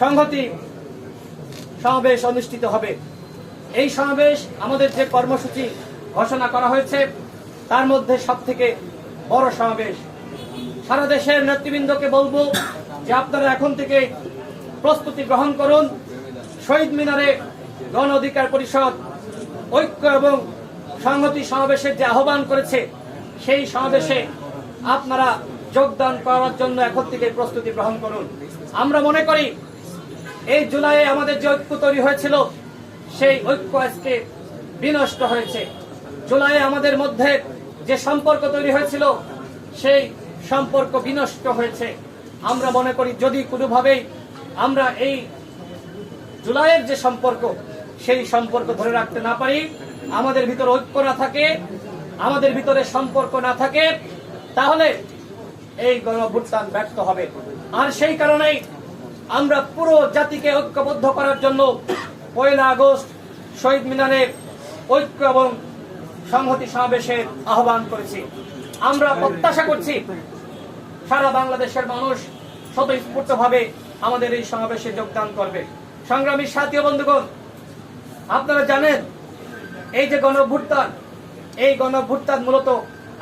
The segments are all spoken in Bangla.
সংহতি সমাবেশ অনুষ্ঠিত হবে। এই সমাবেশ আমাদের যে কর্মসূচি ঘোষণা করা হয়েছে, তার মধ্যে সব থেকে বড় সমাবেশ। সারা দেশের নেতৃবৃন্দকে বলব যে আপনারা এখন থেকে প্রস্তুতি গ্রহণ করুন। শহীদ মিনারে গণ অধিকার পরিষদ, ঐক্য এবং সংহতি সমাবেশের যে আহ্বান করেছে, সেই সমাবেশে আপনারা যোগদান করার জন্য এখন থেকে প্রস্তুতি গ্রহণ করুন। আমরা মনে করি এই জুলাইয়ে আমাদের যে ঐক্য তৈরি হয়েছিল, সেই ঐক্য আজকে বিনষ্ট হয়েছে। জুলাইয়ে আমাদের মধ্যে যে সম্পর্ক তৈরি হয়েছিল, সেই সম্পর্ক বিনষ্ট হয়েছে। আমরা মনে করি, যদি কোনোভাবেই আমরা এই জুলাইয়ের যে সম্পর্ক, সেই সম্পর্ক ধরে রাখতে না পারি, আমাদের ভিতরে ঐক্য না থাকে, আমাদের ভিতরে সম্পর্ক না থাকে, তাহলে এই গণভুত্থান ব্যর্থ হবে। আর সেই কারণেই আমরা পুরো জাতিকে ঐক্যবদ্ধ করার জন্য পয়লা আগস্ট শহীদ মিনারে ঐক্য এবং সংহতি সমাবেশের আহ্বান করেছি। আমরা প্রত্যাশা করছি সারা বাংলাদেশের মানুষ স্বতঃস্ফূর্তভাবে আমাদের এই সমাবেশে যোগদান করবে। সংগ্রামী সাথী বন্ধুগণ, আপনারা জানেন, এই যে গণভুত্থান এই গণভুত্থান মূলত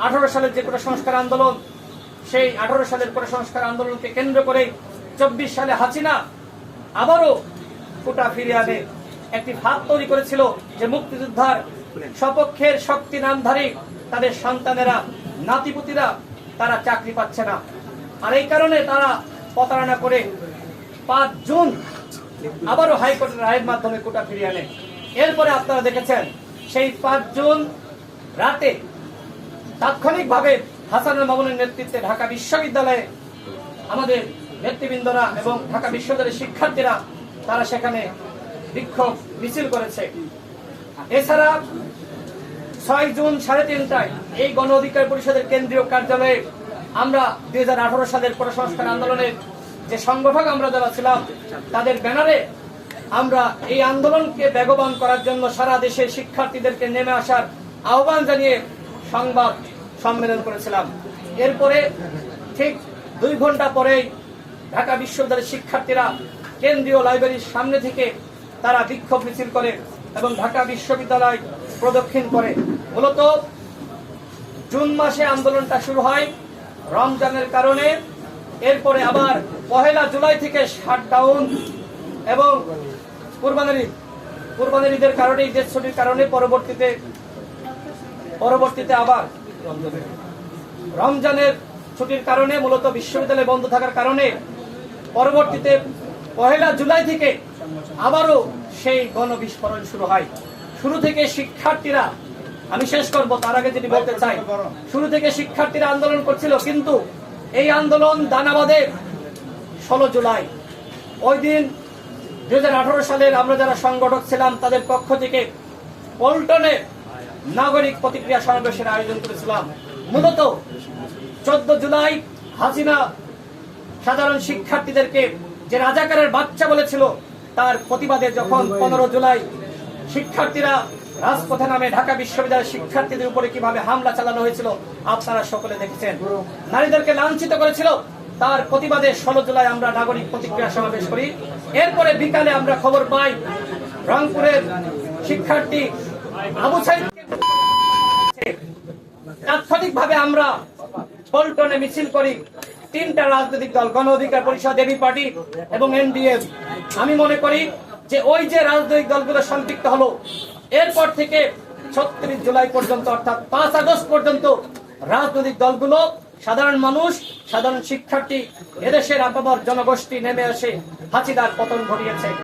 আঠারো সালের যে কোটা সংস্কার আন্দোলন, সেই আঠারো সালের কোটা সংস্কার আন্দোলনকে কেন্দ্র করে চব্বিশ সালে হাসিনা আবারও কোটা ফিরিয়ে আনে। একটি ভাব তৈরি করেছিল যে মুক্তিযোদ্ধার সপক্ষের শক্তি নামধারী তাদের সন্তানেরা, নাতিপুতিরা, তারা চাকরি পাচ্ছে না। আর এই কারণে তারা প্রতারণা করে পাঁচ জুন আবারও হাইকোর্টের রায়ের মাধ্যমে কোটা ফিরিয়ে আনে। এরপরে আপনারা দেখেছেন, সেই পাঁচ জুন রাতে তাৎক্ষণিকভাবে হাসানুল মামুনের নেতৃত্বে ঢাকা বিশ্ববিদ্যালয়ে আমাদের নেতৃবৃন্দরা এবং ঢাকা বিশ্ববিদ্যালয়ের শিক্ষার্থীরা, তারা সেখানে বিক্ষোভ মিছিল করেছে। এছাড়া ছয় জুন সাড়ে তিনটায় এই গণ অধিকার পরিষদের কেন্দ্রীয় কার্যালয়ে আমরা দুই হাজার আঠারো সালের প্রসংস্কার আন্দোলনের যে সংগঠক আমরা যারা ছিলাম, তাদের ব্যানারে আমরা এই আন্দোলনকে বেগবান করার জন্য সারা দেশে শিক্ষার্থীদেরকে নেমে আসার আহ্বান জানিয়ে সংবাদ সম্মেলন করেছিলাম। এরপরে ঠিক দুই ঘণ্টা পরেই ঢাকা বিশ্ববিদ্যালয়ের শিক্ষার্থীরা কেন্দ্রীয় লাইব্রেরির সামনে থেকে তারা বিক্ষোভ মিছিল করে এবং ঢাকা বিশ্ববিদ্যালয় প্রদক্ষিণ করে। মূলত জুন মাসে আন্দোলনটা শুরু হয় রমজানের কারণে। এরপরে আবার পহেলা জুলাই থেকে শাটডাউন এবং কুরবানির ঈদ। কুরবানির ঈদের কারণে, ঈদের ছুটির কারণে পরবর্তীতে পরবর্তীতে আবার রমজানের ছুটির কারণে, মূলত বিশ্ববিদ্যালয় বন্ধ থাকার কারণে পরবর্তীতে পহেলা জুলাই থেকে আবারও সেই গণবিস্ফোরণ শুরু হয়। শুরু থেকে শিক্ষার্থীরা, আমি শেষ করব, তার আগে যেটি বলতে চাই, শুরু থেকে শিক্ষার্থীরা আন্দোলন করছিল, কিন্তু এই আন্দোলন দানাবাদে ষোলো জুলাই। ওই দিন দু হাজার আঠারো সালের আমরা যারা সংগঠক ছিলাম, তাদের পক্ষ থেকে পল্টনে নাগরিক প্রতিক্রিয়া সমাবেশের আয়োজন করেছিলাম। মূলত চোদ্দ জুলাই হাসিনা সাধারণ শিক্ষার্থীদেরকে যে রাজাকারের বাচ্চা বলেছিল তার প্রতিবাদে যখন পনেরো জুলাই শিক্ষার্থীরা রাজপথে নামে ঢাকা বিশ্ববিদ্যালয়ের শিক্ষার্থীদের উপরে কীভাবে হামলা চালানো হয়েছিল আপনারা সকলে দেখেছেন। নারীদেরকে লাঞ্ছিত করেছিল তার প্রতিবাদে ষোলো জুলাই আমরা নাগরিক প্রতিক্রিয়া সমাবেশ করি। এরপরে বিকালে আমরা খবর পাই রংপুরের শিক্ষার্থী আবু সাইদ তাৎক্ষণিকভাবে আমরা পল্টনে মিছিল করি। তিনটা রাজনৈতিক দল, গণ অধিকার পরিষদ, এবি পার্টি এবং এনডিএফ আমি মনে করি যে ওই যে রাজনৈতিক দলগুলো সম্পৃক্ত হলো, এরপর থেকে ছত্রিশ জুলাই পর্যন্ত অর্থাৎ পাঁচ আগস্ট পর্যন্ত রাজনৈতিক দলগুলো সাধারণ মানুষ, সাধারণ শিক্ষার্থী, এদেশের আপামর জনগোষ্ঠী নেমে আসে হাঁচিদার পতন ঘটিয়েছে।